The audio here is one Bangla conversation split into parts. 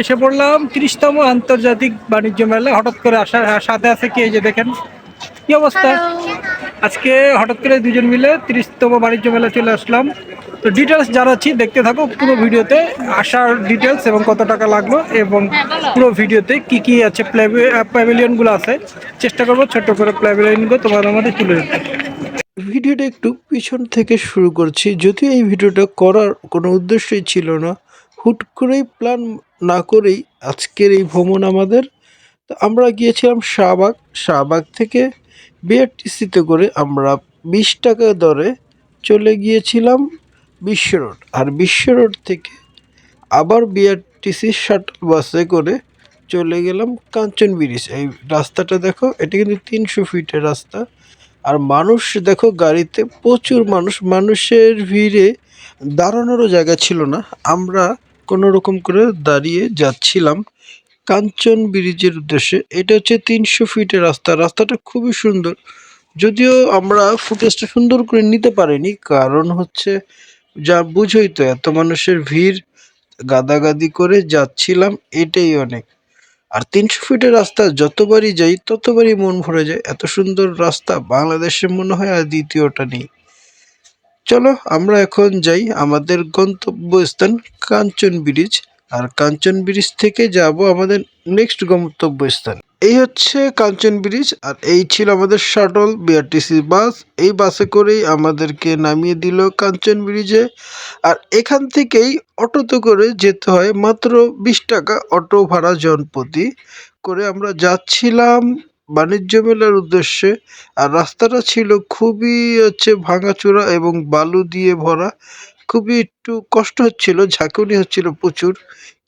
এসে পড়লাম তিরিশতম আন্তর্জাতিক বাণিজ্য মেলা। হঠাৎ করে আসার সাথে আছে কি এই যে দেখেন। কি অবস্থা? আজকে হঠাৎ করে দুজন মিলে তিরিশতম বাণিজ্য মেলা চলে আসলাম। তো ডিটেলস জানাচ্ছি দেখতে থাকো পুরো ভিডিওতে আসার ডিটেলস এবং কত টাকা লাগল এবং পুরো ভিডিওতে কি কি আছে প্যাভিলিয়নগুলো আছে। চেষ্টা করব ছোট্ট করে প্যাভিলিয়নগুলো তোমার আমাদের তুলে দিতে ভিডিওটা একটু পিছন থেকে শুরু করছি। যদিও এই ভিডিওটা করার কোনো উদ্দেশ্যই ছিল না হুট করেই প্ল্যান না করেই আজকের এই ভ্রমণ আমাদের। তো আমরা গিয়েছিলাম শাহবাগ। শাহবাগ থেকে বিআরটিসিতে করে আমরা বিশ টাকা দরে চলে গিয়েছিলাম বিশ্ব রোড। আর বিশ্ব রোড থেকে আবার বিআরটিসি শাটল বাসে করে চলে গেলাম কাঞ্চন ব্রিজ এই রাস্তাটা দেখো, এটা কিন্তু তিনশো ফিটের রাস্তা। আর মানুষ দেখো, গাড়িতে প্রচুর মানুষ। মানুষের ভিড়ে দাঁড়ানোরও জায়গা ছিল না। আমরা কোনো রকম করে দাঁড়িয়ে যাচ্ছিলাম কাঞ্চন ব্রিজের উদ্দেশ্যে। এটা হচ্ছে তিনশো ফিটের রাস্তা। রাস্তাটা খুবই সুন্দর। যদিও আমরা ফুটেজটা সুন্দর করে নিতে পারিনি, কারণ হচ্ছে যা বুঝোই তো, এত মানুষের ভিড়, গাদাগাদি করে যাচ্ছিলাম, এটাই অনেক। আর তিনশো ফিটের রাস্তা, যতবারই যাই, ততবারই মন ভরে যায়। এত সুন্দর রাস্তা, বাংলাদেশে মনে হয় আর দ্বিতীয়টা নেই। চলো আমরা এখন যাই আমাদের গন্তব্যস্থান কাঞ্চন ব্রিজ। আর কাঞ্চন ব্রিজ থেকে যাব আমাদের নেক্সট গন্তব্যস্থান। এই হচ্ছে কাঞ্চন ব্রিজ, আর এই ছিল আমাদের শাটল বিআরটিসি বাস। এই বাসে করেই আমাদেরকে নামিয়ে দিল কাঞ্চন ব্রিজে। আর এখান থেকেই অটোতে করে যেতে হয় মাত্র বিশ টাকা অটো ভাড়া জনপ্রতি। করে আমরা যাচ্ছিলাম বাণিজ্য মেলার উদ্দেশ্যে, আর রাস্তাটা ছিল খুবই হচ্ছে ভাঙাচোরা এবং বালু দিয়ে ভরা। খুবই একটু কষ্ট হচ্ছিল, ঝাঁকুনি হচ্ছিল প্রচুর।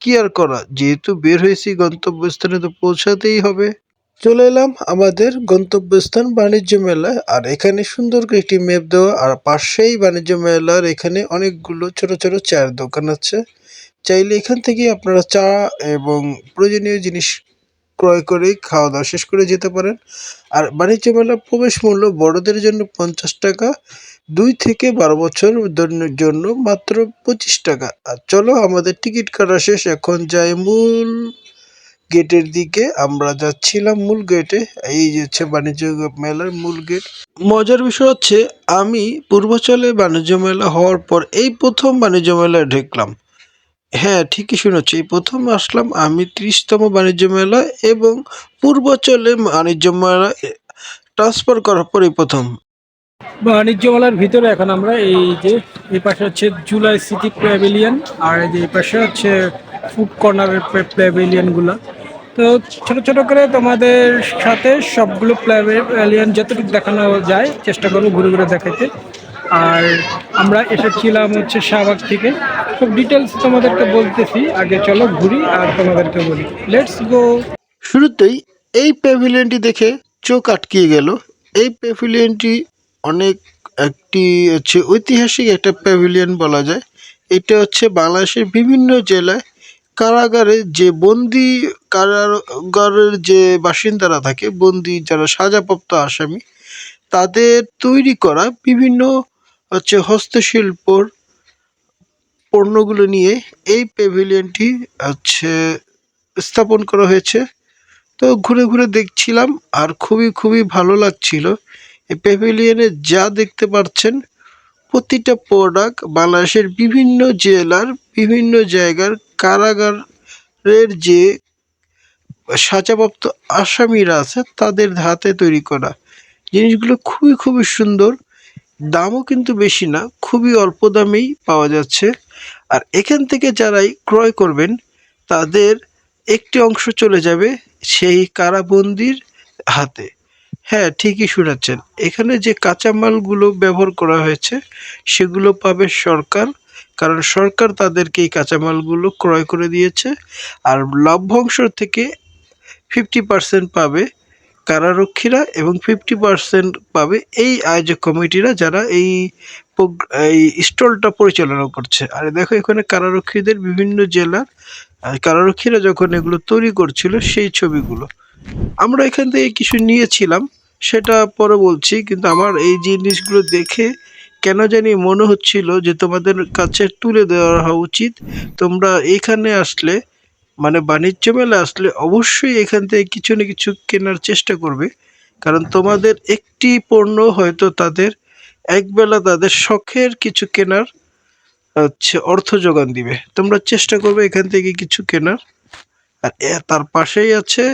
কি আর করা, যেহেতু বের হয়েছি, গন্তব্যস্থানে তো পৌঁছাতেই হবে। চলে এলাম আমাদের গন্তব্যস্থান বাণিজ্য মেলায়, আর এখানে সুন্দর করে একটি ম্যাপ দেওয়া, আর পাশেই বাণিজ্য মেলার এখানে অনেকগুলো ছোট ছোট চায়ের দোকান আছে। চাইলে এখান থেকে আপনারা চা এবং প্রয়োজনীয় জিনিস ক্রয় করে খাওয়া দাওয়া শেষ করে যেতে পারেন। আর বাণিজ্য মেলা প্রবেশ মূল্য বড়দের জন্য পঞ্চাশ টাকা, দুই থেকে বারো বছর জন্য মাত্র পঁচিশ টাকা। আর চলো, আমাদের টিকিট কাটা শেষ। এখন যাই মূল গেটের দিকে। আমরা যাচ্ছিলাম মূল গেটে। এই হচ্ছে বাণিজ্য মেলার মূল গেট। মজার বিষয় হচ্ছে, আমি পূর্বাচলে বাণিজ্য মেলা হওয়ার পর এই প্রথম বাণিজ্য মেলায় ঢুকলাম। হ্যাঁ ঠিকই শুনেছি। প্রথম আসলাম আমি ত্রিশতম বাণিজ্য মেলা এবং পূর্বাচলে বাণিজ্য মেলা ট্রান্সফার করার পরে প্রথম। বাণিজ্য মেলার ভিতরে এখন আমরা এই যে, এই পাশে হচ্ছে জুলাই সিটি প্যাভিলিয়ন আর এই যে এই পাশে হচ্ছে ফুড কর্নারের প্যাভিলিয়নগুলা তো ছোট ছোট করে তোমাদের সাথে সবগুলো প্যাভিলিয়ন যতটুকু দেখানো যায়, চেষ্টা করব ঘুরে ঘুরে দেখাতে আর আমরা এসেছিলাম হচ্ছে শাহবাগ থেকে। সব ডিটেলস তোমাদেরকে বলতেছি। আগে চলো ঘুরি আর তোমাদেরকে বলি। লেটস গো শুরুতেই এই প্যাভিলিয়নটি দেখে চোখ আটকিয়ে গেল। এই প্যাভিলিয়নটি অনেক একটি হচ্ছে ঐতিহাসিক একটা প্যাভিলিয়ন বলা যায়। এটা হচ্ছে বাংলাদেশের বিভিন্ন জেলায় কারাগারে যে বন্দি কারাগারের যে বাসিন্দারা থাকে, বন্দি যারা সাজাপ্রাপ্ত আসামি, তাদের তৈরি করা বিভিন্ন হচ্ছে হস্তশিল্পর পণ্যগুলো নিয়ে এই প্যাভিলিয়নটি হচ্ছে স্থাপন করা হয়েছে। তো ঘুরে ঘুরে দেখছিলাম আর খুবই খুবই ভালো লাগছিল। এই প্যাভিলিয়নে যা দেখতে পাচ্ছেন প্রতিটা প্রোডাক্ট বাংলাদেশের বিভিন্ন জেলার বিভিন্ন জায়গার কারাগারের যে সাজাপ্রাপ্ত আসামিরা আছে, তাদের হাতে তৈরি করা জিনিসগুলো খুবই খুবই সুন্দর। দামও কিন্তু বেশি না, খুবই অল্প দামেই পাওয়া যাচ্ছে। আর এখান থেকে যারাই ক্রয় করবেন, তাদের একটি অংশ চলে যাবে সেই কারাবন্দির হাতে। হ্যাঁ ঠিকই শুনেছেন। এখানে যে কাঁচামালগুলো ব্যবহার করা হয়েছে, সেগুলো পাবে সরকার, কারণ সরকার তাদেরকে এই কাঁচামালগুলো ক্রয় করে দিয়েছে। আর লভ্যাংশ থেকে ফিফটি পার্সেন্ট পাবে কারারক্ষীরা এবং ফিফটি পার্সেন্ট পাবে এই আয়োজক কমিটিরা যারা এই এই স্টলটা পরিচালনা করছে। আর দেখো এখানে কারারক্ষীদের বিভিন্ন জেলার কারারক্ষীরা যখন এগুলো তৈরি করছিল সেই ছবিগুলো। আমরা এখান থেকে কিছু নিয়েছিলাম, সেটা পরে বলছি, কিন্তু আমার এই জিনিসগুলো দেখে কেন জানি মনে হচ্ছিল যে তোমাদের কাছে তুলে দেওয়া উচিত। তোমরা এইখানে আসলে মানে বাণিজ্য মেলা আসলে অবশ্যই এখান থেকে কিছু না কিছু কেনার চেষ্টা করবে। কারণ তোমাদের একটি পণ্য হয়তো তাদের একবেলা তাদের শখের কিছু কেনার, হচ্ছে অর্থ যোগান দিবে। তোমরা চেষ্টা করবে এখান থেকে কিছু কেনার। আর তার পাশেই আছে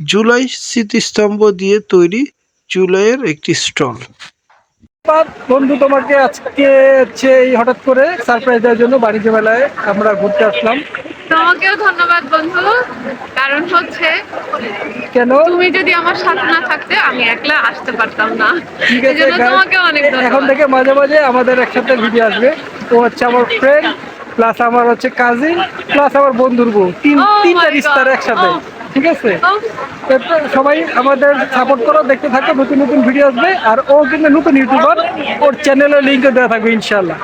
জুলাই স্মৃতিস্তম্ভ দিয়ে তৈরি জুলাইয়ের একটি স্টল। বন্ধু তোমাকে আজকে হচ্ছে এই হঠাৎ করে সারপ্রাইজ দেওয়ার জন্য বাণিজ্য মেলায় আমরা ঘুরতে আসলাম। তোমাকেও ধন্যবাদ বন্ধু। কারণ হচ্ছে কেন? তুমি যদি আমার সাথে না থাকতে আমি একলা আসতে পারতাম না। ঠিক আছে তোমাকে অনেক এখন থেকে মাঝে মাঝে আমাদের একসাথে ভিডিও আসবে। ও হচ্ছে আমার ফ্রেন্ড প্লাস আমার হচ্ছে কাজিন প্লাস আমার বন্ধুর বউ। তিন Oh তিনটা রিস্তার একসাথে। oh. ঠিক আছে? সবাই আমাদের সাপোর্ট করো, দেখতে থাকো, নতুন নতুন ভিডিও আসবে। আর ও কিন্তু নতুন ইউটিউবার ওর চ্যানেলের লিঙ্ক দেওয়া থাকবে ইনশাল্লাহ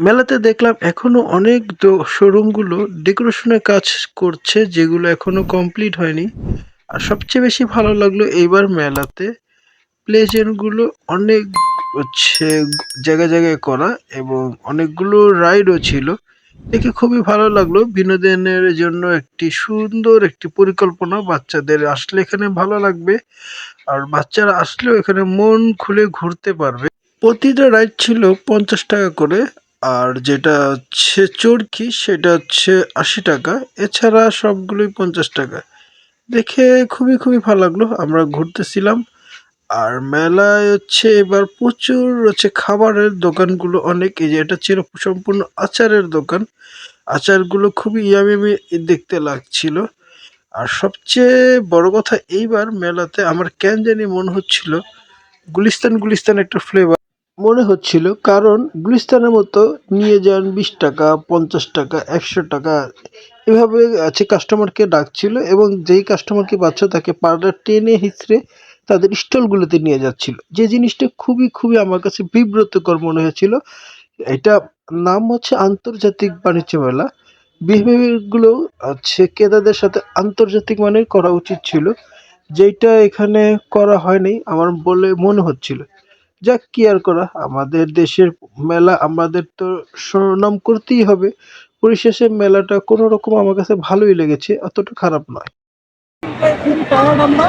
মেলাতে দেখলাম এখনও অনেক দো শোরুমগুলো ডেকোরেশনের কাজ করছে, যেগুলো এখনও কমপ্লিট হয়নি। আর সবচেয়ে বেশি ভালো লাগল এইবার মেলাতে প্লেজেন্টগুলো অনেক হচ্ছে জায়গায় জায়গায় করা এবং অনেকগুলো রাইডও ছিল। দেখে খুবই ভালো লাগল। বিনোদনের জন্য একটি সুন্দর একটি পরিকল্পনা বাচ্চাদের আসলে এখানে ভালো লাগবে। আর বাচ্চারা আসলেও এখানে মন খুলে ঘুরতে পারবে। প্রতিটা রাইড ছিল পঞ্চাশ টাকা করে। আর যেটা হচ্ছে চরকি, সেটা হচ্ছে আশি টাকা। এছাড়া সবগুলোই পঞ্চাশ টাকা। দেখে খুবই খুবই ভালো লাগল। আমরা ঘুরতেছিলাম। আর মেলায় হচ্ছে এবার প্রচুর হচ্ছে খাবারের দোকানগুলো অনেক। এই যে এটা ছিল সম্পূর্ণ আচারের দোকান। আচারগুলো খুবই ইয়ামি দেখতে লাগছিল। আর সবচেয়ে বড় কথা এইবার মেলাতে আমার কেন জানি মনে হচ্ছিল, গুলিস্তান গুলিস্তান একটা ফ্লেভার মনে হচ্ছিল, কারণ গুলিস্তানের মতো নিয়ে যান বিশ টাকা, পঞ্চাশ টাকা, একশো টাকা। এভাবে আছে কাস্টমারকে ডাকছিল এবং যেই কাস্টমারকে পাচ্ছ তাকে পার্লার টেনে হিচড়ে তাদের স্টলগুলোতে নিয়ে যাচ্ছিল। যে জিনিসটা খুবই খুবই আমার কাছে বিব্রতকর মনে হয়েছিল এটা নাম হচ্ছে আন্তর্জাতিক বাণিজ্য মেলা। বিহেভিয়ারগুলো হচ্ছে ক্রেতাদের সাথে আন্তর্জাতিক মানের করা উচিত ছিল যেটা এখানে করা হয়নি, আমার বলে মনে হচ্ছিল। যাক, কি আর করা? আমাদের দেশের মেলা আমাদের তো সুনাম করতেই হবে। পরিশেষে মেলাটা কোনো রকম আমার কাছে ভালোই লেগেছে, অতটা খারাপ নয়। আমরা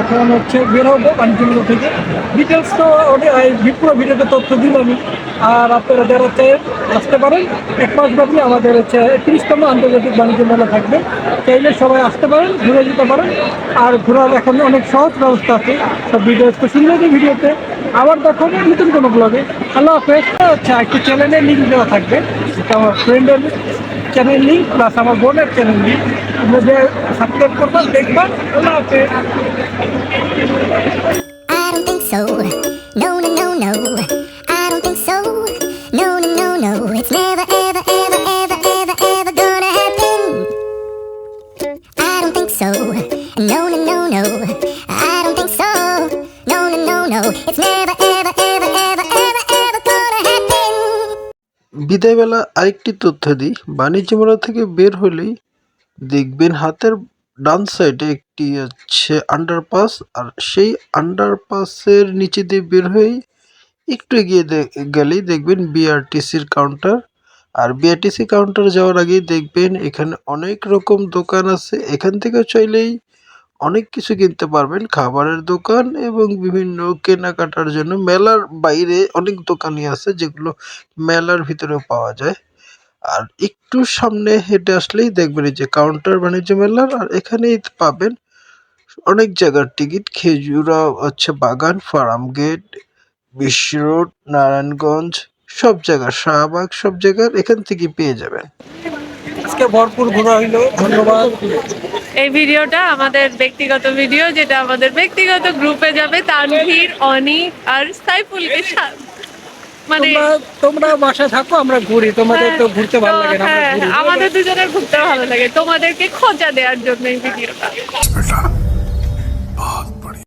এখন হচ্ছে থেকে। ডিটেলস তো ওটা ভিডিওতে তথ্য আর আপনারা চাই, আসতে পারেন। এক মাস আমাদের হচ্ছে তিরিশতম আন্তর্জাতিক থাকবে। সবাই আসতে পারেন, ঘুরে যেতে আর ঘোরার অনেক সহজ ব্যবস্থা আছে। সব ভিডিও ভিডিওতে। আবার দেখো নতুন কোনো ব্লগে আল্লাহ একটু চ্যানেলের লিঙ্ক দেওয়া থাকবে। আমার ফ্রেন্ডের চ্যানেল লিঙ্ক প্লাস আমার বোনের চ্যানেল লিঙ্ক বিদায় বেলা আরেকটি তথ্য দিই। বাণিজ্য মেলা থেকে বের হলেই দেখবেন হাতের ডান সাইডে একটি হচ্ছে আন্ডারপাস আর সেই আন্ডারপাসের নিচে দিয়ে বের হয়ে একটু এগিয়ে গেলেই দেখবেন বিআরটিসির কাউন্টার আর বিআরটিসি কাউন্টার যাওয়ার আগেই দেখবেন এখানে অনেক রকম দোকান আছে। এখান থেকে চাইলেই অনেক কিছু কিনতে পারবেন। খাবারের দোকান এবং বিভিন্ন কেনাকাটার জন্য মেলার বাইরে অনেক দোকানই আছে যেগুলো মেলার ভিতরেও পাওয়া যায়। আর একটু সামনে হেঁটে আসলেই দেখবেন এই যে কাউন্টার বাণিজ্য মেলার আর এখানেই পাবেন অনেক জায়গার টিকিট খেজুরা হচ্ছে বাগান farm gate Bishwa road Narayanganj সব জায়গার শাহবাগ সব জায়গার এখান থেকে পেয়ে যাবেন। আজকে ভরপুর ঘোরা হইল ধন্যবাদ। এই ভিডিওটা আমাদের ব্যক্তিগত ভিডিও যেটা আমাদের ব্যক্তিগত গ্রুপে যাবে তানভীর অনি আর সাইফুলকে মানে তোমরা বাসায় থাকো আমরা ঘুরি। তোমাদের তো হ্যাঁ, ঘুরতে ভালো লাগে না হ্যাঁ, হ্যাঁ, আমাদের দুজনের ঘুরতে ভালো লাগে। তোমাদেরকে খোঁজা দেওয়ার জন্য ভিডিওটা।